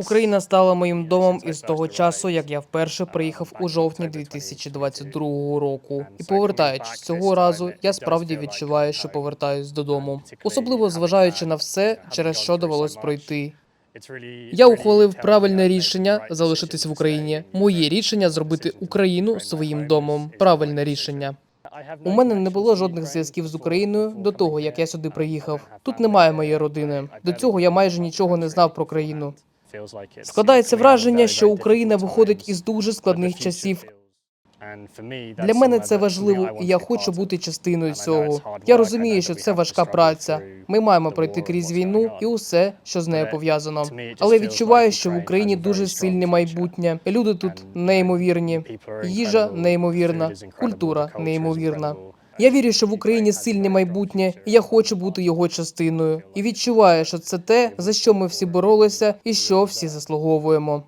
Україна стала моїм домом із того часу, як я вперше приїхав у жовтні 2022 року. І повертаючись цього разу, я справді відчуваю, що повертаюсь додому, особливо зважаючи на все, через що довелось пройти. Я ухвалив правильне рішення залишитись в Україні. Моє рішення зробити Україну своїм домом. Правильне рішення. У мене не було жодних зв'язків з Україною до того, як я сюди приїхав. Тут немає моєї родини. До цього я майже нічого не знав про країну. Складається враження, що Україна виходить із дуже складних часів. Для мене це важливо, і я хочу бути частиною цього. Я розумію, що це важка праця. Ми маємо пройти крізь війну і усе, що з нею пов'язано. Але відчуваю, що в Україні дуже сильне майбутнє. Люди тут неймовірні. Їжа неймовірна, культура неймовірна. Я вірю, що в Україні сильне майбутнє, і я хочу бути його частиною. І відчуваю, що це те, за що ми всі боролися, і що всі заслуговуємо.